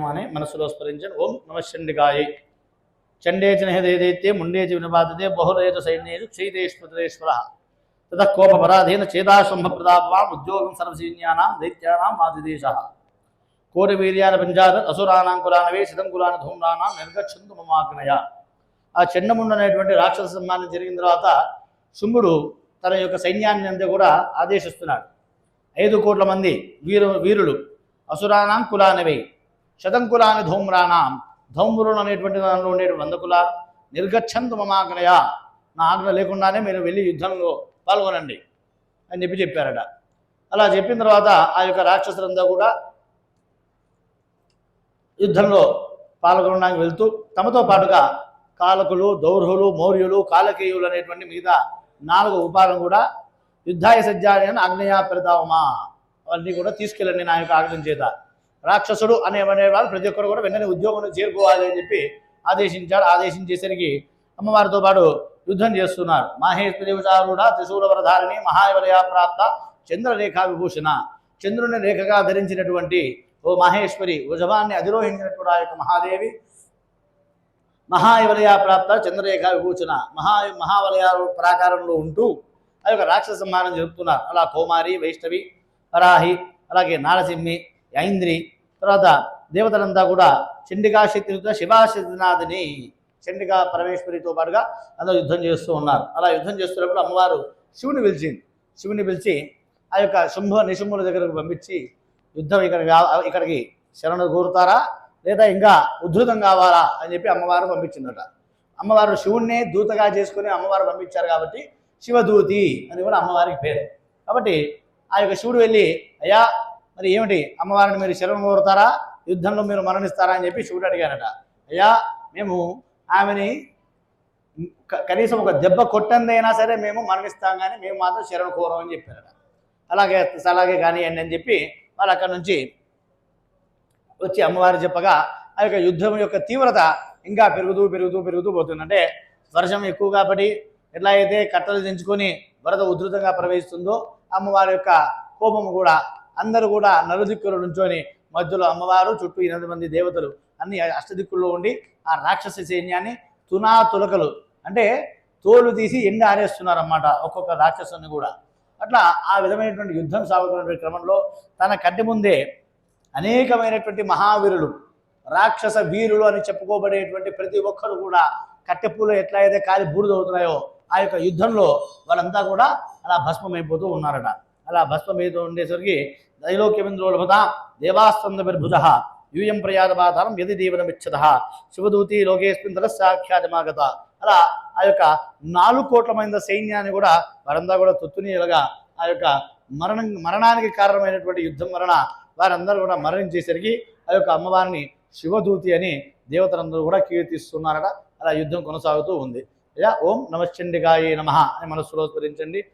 నమ అని స్మరించండి ఓం నమ చండికాయ చండేచ నిహదేదైతే ముండేచ వినబాధతే బహుళేచ సైన్యేచు క్షైతేశ్వరేశ్వర తత కోపపరాధేన చేదాశంభ ప్రతాపవాం ఉద్యోగం సర్వసైన్యానాం దైత్యానాం ఆదిదేశ. కోటి వీర్యాన పంచాద అసురానాం కులానవే శితం కులాన ధూమ్రానాం నిర్గచ్చంతు మమాగ్నయ ఆ చెండముండ అనేటువంటి రాక్షస సంహారం జరిగిన తర్వాత సుమ్ముడు తన యొక్క సైన్యాన్ని అంతా కూడా ఆదేశిస్తున్నాడు. ఐదు కోట్ల మంది వీరు వీరులు అసురానాం కులానవే. శతంకులాని ధూమ్రాణం. ధూమ్రానాం ధౌమ్రులు అనేటువంటి దానిలో ఉండే వందకుల నిర్గచ్చంతు మమాగ్నయ నా ఆజ్ఞ లేకుండానే మీరు వెళ్ళి యుద్ధంలో పాల్గొనండి అని చెప్పి చెప్పారట. అలా చెప్పిన తర్వాత ఆ యొక్క రాక్షసులంతా కూడా యుద్ధంలో పాల్గొనడానికి వెళ్తూ తమతో పాటుగా కాలకులు దౌర్హులు మౌర్యులు కాలకేయులు అనేటువంటి మిగతా నాలుగు ఉపాలను కూడా యుద్ధాయ సజ్జాని అని ఆగ్నేయ పెడతావమా అవన్నీ కూడా తీసుకెళ్ళండి నా యొక్క ఆజ్ఞం చేత. రాక్షసుడు అనే అనేవారు ప్రతి ఒక్కరు కూడా వెంటనే ఉద్యోగంలో చేరుకోవాలి అని చెప్పి ఆదేశించాడు ఆదేశించేసరికి అమ్మవారితో పాటు యుద్ధం చేస్తున్నారు. మాహేశ్వరి విచారుడ త్రిశూలవరధారిణి మహావలయ ప్రాప్త చంద్రరేఖా విభూషణ చంద్రుని రేఖగా ధరించినటువంటి ఓ మహేశ్వరి ఉజవాన్ని అధిరోహించినటువంటి ఆ యొక్క మహాదేవి. మహావలయ ప్రాప్త చంద్రరేఖ విభూషణ మహా మహావలయ ప్రాకారంలో ఉంటూ ఆ యొక్క రాక్షస సంహారం జరుపుతున్నారు. అలా కోమారి వైష్ణవి వరాహి అలాగే నారసింహి ఐంద్రి. తర్వాత దేవతలంతా కూడా చండికా శక్తితో శివాశక్తినాథిని చండికా పరమేశ్వరితో పాటుగా అందరూ యుద్ధం చేస్తూ ఉన్నారు. అలా యుద్ధం చేస్తున్నప్పుడు అమ్మవారు శివుని పిలిచింది శివుని పిలిచి ఆ యొక్క శుంభ నిశుంభుల దగ్గరకు పంపించి యుద్ధం ఇక్కడ ఇక్కడికి శరణు కోరుతారా? లేదా ఇంకా ఉద్ధృతం కావాలా? అని చెప్పి అమ్మవారు పంపించిందట. అమ్మవారు శివుణ్ణే దూతగా చేసుకుని అమ్మవారు పంపించారు కాబట్టి శివదూతి అని కూడా అమ్మవారికి పేరు. కాబట్టి ఆ యొక్క శివుడు వెళ్ళి అయ్యా మరి ఏమిటి? అమ్మవారిని మీరు శరణు కోరుతారా? యుద్ధంలో మీరు మరణిస్తారా అని చెప్పి శివుడు అడిగారట. అయ్యా మేము ఆమెని క- కనీసం ఒక దెబ్బ కొట్టందైనా సరే మేము మరణిస్తాం కానీ మేము మాత్రం శరణు కోరం అని చెప్పారట. అలాగే అలాగే కానీ అని చెప్పి వాళ్ళు అక్కడ నుంచి వచ్చి అమ్మవారు చెప్పగా ఆ యొక్క యుద్ధం యొక్క తీవ్రత ఇంకా పెరుగుతూ పెరుగుతూ పెరుగుతూ పోతుందంటే వర్షం ఎక్కువగా పడి ఎట్లా అయితే కట్టలు దించుకొని వరద ఉధృతంగా ప్రవహిస్తుందో అమ్మవారి యొక్క కోపము కూడా అందరూ కూడా నలుదిక్కులు నుంచొని మధ్యలో అమ్మవారు చుట్టూ ఎనిమిది మంది దేవతలు అన్ని అష్టదిక్కుల్లో ఉండి ఆ రాక్షస సైన్యాన్ని తునా తులకలు అంటే తోలు తీసి ఎండ ఆరేస్తున్నారన్నమాట ఒక్కొక్క రాక్షసుని కూడా. అట్లా ఆ విధమైనటువంటి యుద్ధం సాగుతున్నటువంటి క్రమంలో తన కంటి ముందే అనేకమైనటువంటి మహావీరులు రాక్షస వీరులు అని చెప్పుకోబడేటువంటి ప్రతి ఒక్కరు కూడా కట్టెపూలు ఎట్లా అయితే కాలి బూడిదవుతున్నాయో ఆ యొక్క యుద్ధంలో వాళ్ళంతా కూడా అలా భస్మమైపోతూ ఉన్నారట. అలా భస్మమైతూ ఉండేసరికి దైలోక్యమింద్రో లభత దేవాస్తంద యూయం ప్రయాదమాధారం యది దీవనమిచ్చత శివదూతి లోకేస్మిన్ తరస్సాఖ్యాతమాగత అలా ఆ యొక్క నాలుగు కోట్ల మంది సైన్యాన్ని కూడా వారంతా కూడా తొత్తునీయులుగా ఆ యొక్క మరణం మరణానికి కారణమైనటువంటి యుద్ధం వలన వారందరూ కూడా మరణించేసరికి ఆ యొక్క అమ్మవారిని శివదూతి అని దేవతలందరూ కూడా కీర్తిస్తున్నారట. అలా యుద్ధం కొనసాగుతూ ఉంది. ఇలా ఓం నమశ్చండికాయ నమ అని మనస్సులో స్మరించండి.